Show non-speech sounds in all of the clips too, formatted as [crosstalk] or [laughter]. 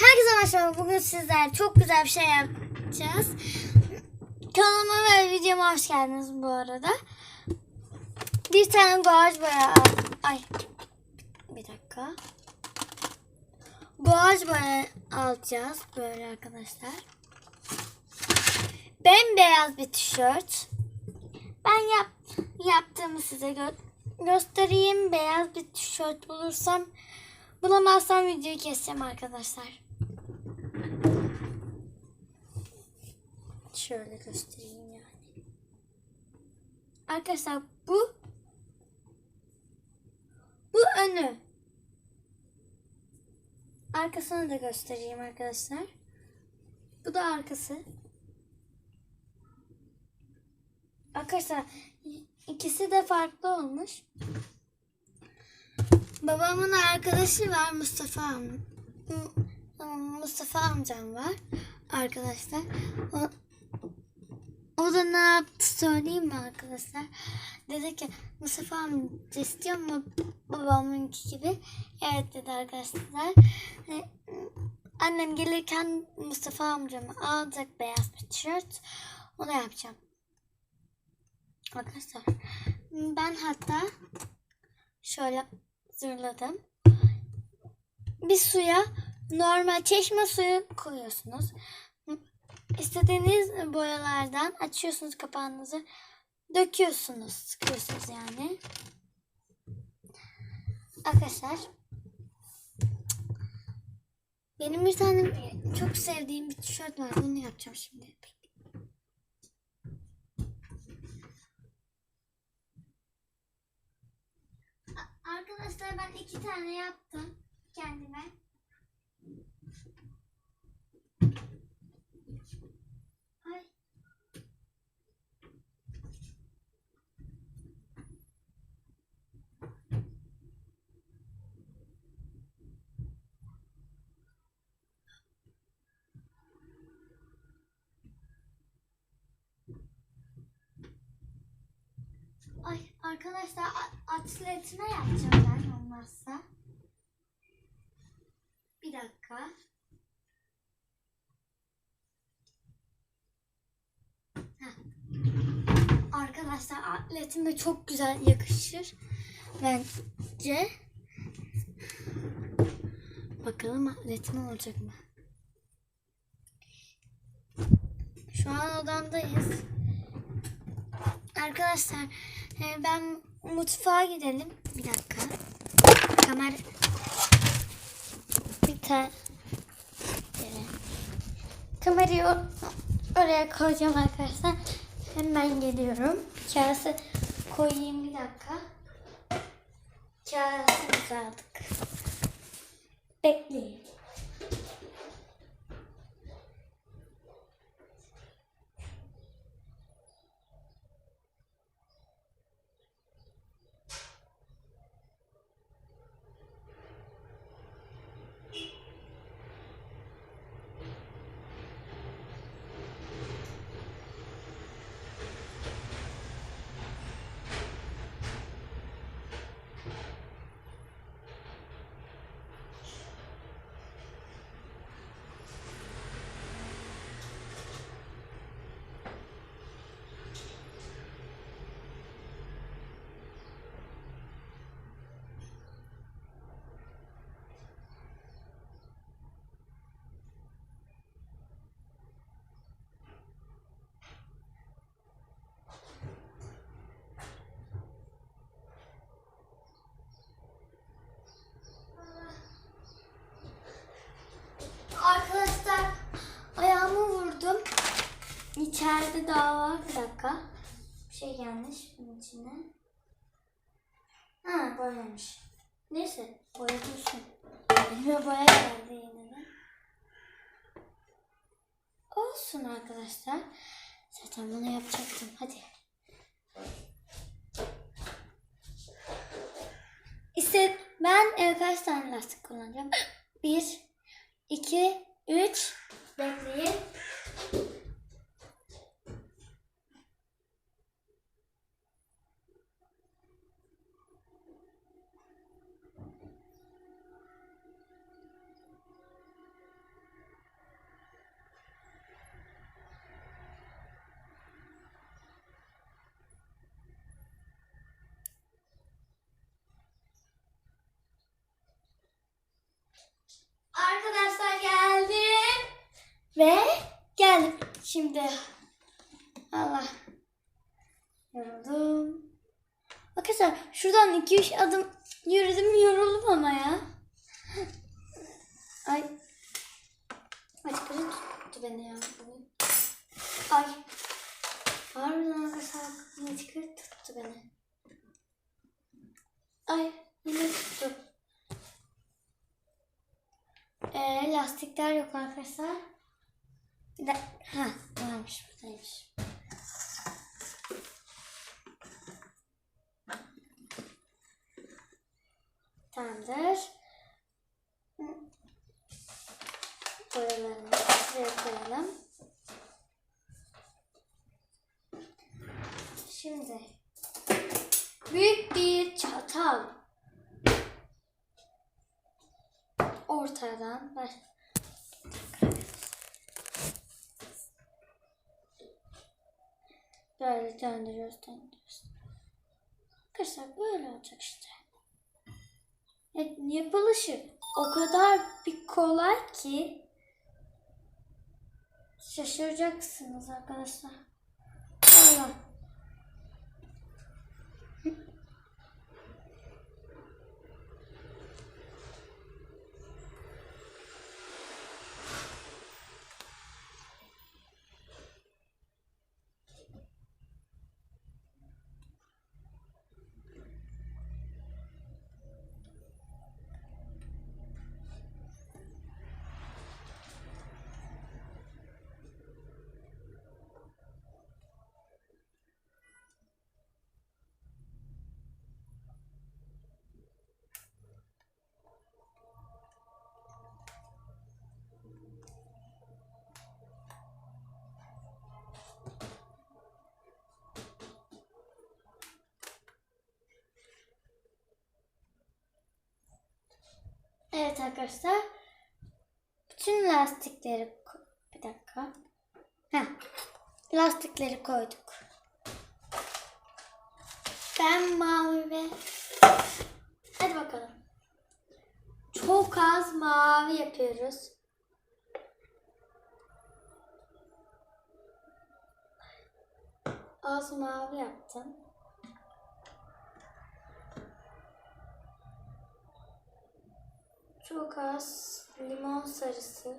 Herkese merhaba. Bugün sizler çok güzel bir şey yapacağız. Kanalıma ve videoma hoş geldiniz bu arada. Bir tane guaj boya Ay. Bir dakika. Guaj boya alacağız böyle arkadaşlar. Bembeyaz bir tişört. Ben yap yaptığımı size gö- göstereyim. Beyaz bir tişört bulursam bulamazsam videoyu keseceğim arkadaşlar. Şöyle göstereyim yani. Arkadaşlar bu bu önü. Arkasını da göstereyim arkadaşlar. Bu da arkası. Arkadaşlar ikisi de farklı olmuş. Babamın arkadaşı var Mustafa am- M- Mustafa amcam var arkadaşlar. O, o da ne yaptı söyleyeyim mi arkadaşlar? Dedi ki Mustafa amca istiyor mu babamınki gibi? Evet dedi arkadaşlar. E, Annem gelirken Mustafa amcamı alacak beyaz bir tişört. Onu yapacağım. Arkadaşlar ben hatta şöyle hazırladım. Bir suya normal çeşme suyu koyuyorsunuz. İstediğiniz boyalardan açıyorsunuz kapağınızı. Döküyorsunuz. Sıkıyorsunuz yani. Arkadaşlar benim bir tane çok sevdiğim bir tişört var. Bunu yapacağım şimdi. Arkadaşlar ben iki tane yaptım kendime. Ay. Ay arkadaşlar a- atletime yapacağım ben olmazsa. Bir dakika. Heh. Arkadaşlar atletime çok güzel yakışır. Bence. Bakalım atletim olacak mı? Şu an odamdayız. Arkadaşlar e, ben mutfağa gidelim. Bir dakika. Kamera bir tane kamerayı oraya koyacağım arkadaşlar. Hemen geliyorum. Kağısı koyayım bir dakika. Kağısı aldık. Bekleyin. İçeride daha var. Bir dakika. Bir şey gelmiş bunun içine. Ha boyamış. Neyse boya dursun. Elime boya geldi yine de. Olsun arkadaşlar. Zaten bunu yapacaktım. Hadi. İşte ben e, kaç tane lastik kullanacağım? Bir, 2, 3. Bekleyin. Arkadaşlar geldim. Ve geldim. Şimdi Allah yoruldum. Arkadaşlar şuradan 2-3 adım yürüdüm yoruldum ama ya. Ay. Açıkçası tuttu beni ya. bugün. Ay. Harbiden arkadaşlar açıkçası tuttu beni. Ay yine tuttu. Ee, lastikler yok arkadaşlar. Bir de, ha varmış buradaymış. Tamamdır. Boyalarını şuraya koyalım. Şimdi büyük bir çatal ortadan baş... Böyle döndürüyoruz, döndürüyoruz. Arkadaşlar böyle olacak işte. Evet, yapılışı o kadar bir kolay ki şaşıracaksınız arkadaşlar. Allah. Evet arkadaşlar. Bütün lastikleri bir dakika. Heh. Lastikleri koyduk. Ben mavi ve hadi bakalım. Çok az mavi yapıyoruz. Az mavi yaptım. Çok az limon sarısı.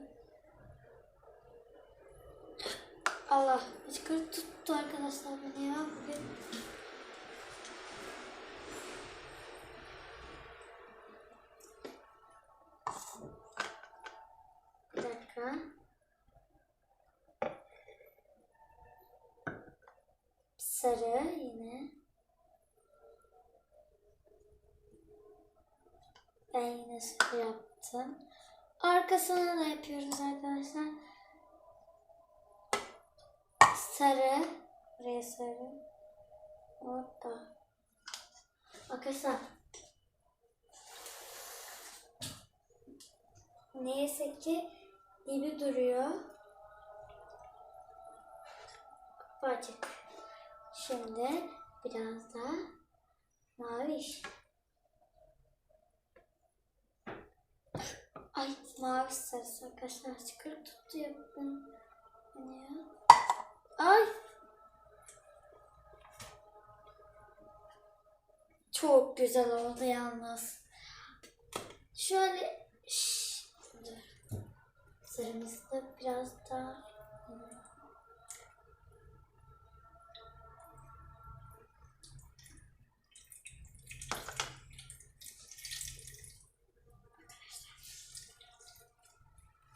Allah hıçkırık tuttu arkadaşlar beni ya bugün. Bir. Sarı sarı yaptım. Arkasına da yapıyoruz arkadaşlar. Sarı. Buraya sarı. Orada. Arkadaşlar. Neyse ki gibi duruyor. Bacık. Şimdi biraz da mavi. Ay mavi sarısı arkadaşlar çıkır tuttu ya beni beni ya. Ay. Çok güzel oldu yalnız. Şöyle dur. Sarımızı da biraz daha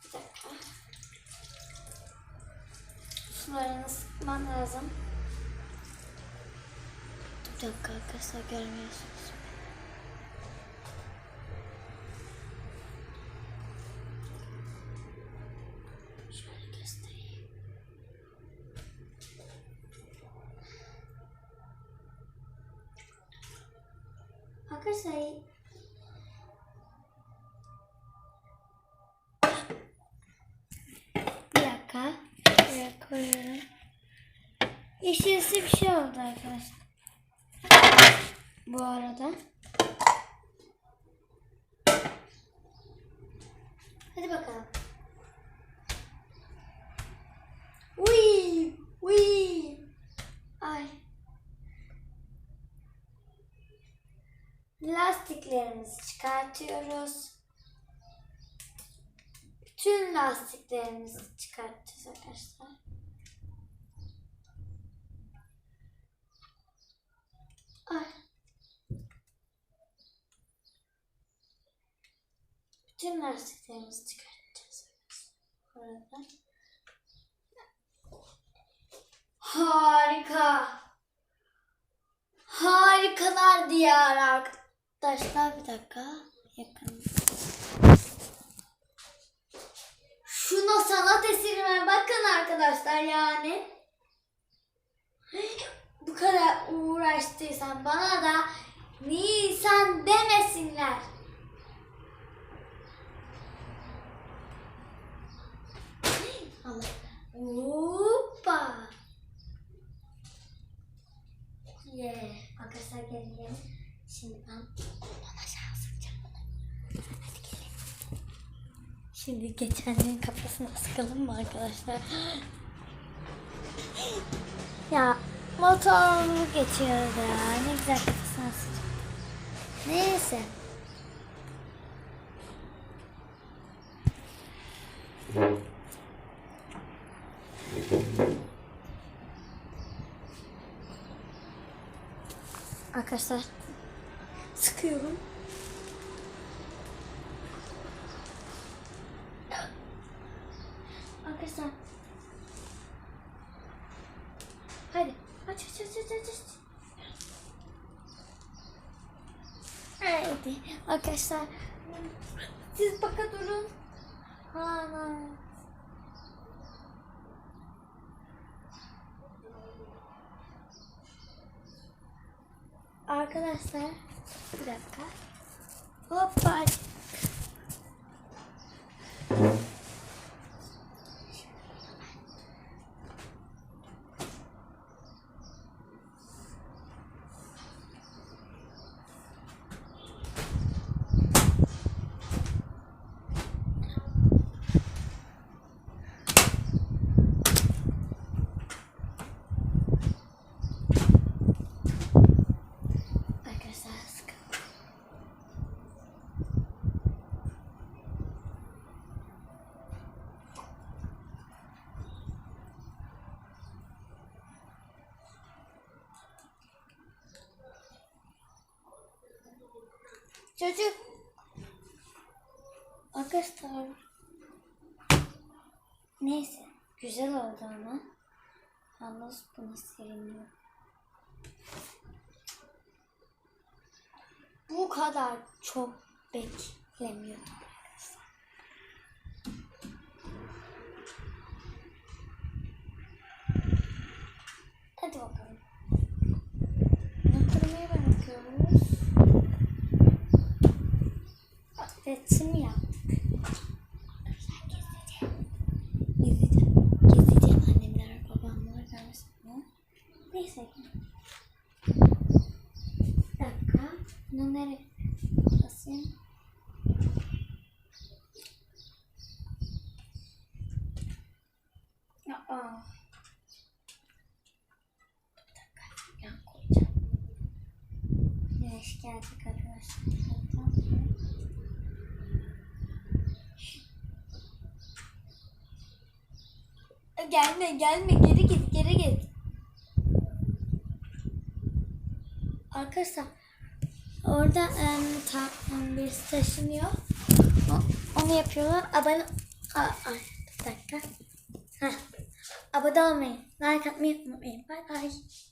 Bir dakika. Sularını sıkman lazım. Bir dakika arkadaşlar görmüyorsunuz. Şöyle göstereyim. Arkadaşlar Bir dakika. Şuraya koyuyorum. Yeşilsi bir şey oldu arkadaşlar. Bu arada. Hadi bakalım. Uy, uy. Ay. Lastiklerimizi çıkartıyoruz. Bütün lastiklerimizi çıkartacağız arkadaşlar. Bütün lastiklerimizi çıkartacağız. Burada. Harika. Harikalar diyarı arkadaşlar. Bir dakika. Yakın. Şuna sanat eserime bakın arkadaşlar yani. Bu kadar uğraştıysan bana da Nisan demesinler. Allah. Hoppa. Yeah. Arkadaşlar gelin. Şimdi ben ondan aşağı sıkacağım. Hadi gelin. Şimdi geçenlerin kafasına sıkalım mı arkadaşlar? [gasps] ya motor geçiyordu ya. Ne güzel kafasına sıkacağım. Neyse. Arkadaşlar sıkıyorum. Arkadaşlar bir dakika. Hoppa. Arkadaşlar sıkı. Çocuk. Arkadaşlar. Neyse. Güzel oldu ama. Yalnız bunu sevmiyorum. Bu kadar çok beklemiyordum arkadaşlar. Hadi bakalım. Oturmaya bırakıyoruz. Resim yaptık. Gezeceğim. Gezeceğim. Annemler, babamlar gelsin. Neyse. Bir dakika. Bunu nereye basayım? Aa. Güneş gelecek arkadaşlar. Gelme gelme geri git geri git. Arkadaşlar orada em, ta, em, birisi taşınıyor. Onu yapıyorlar. Abone... Aa, ay, bir dakika. Heh. Abone olmayı, like atmayı unutmayın. Bay bay.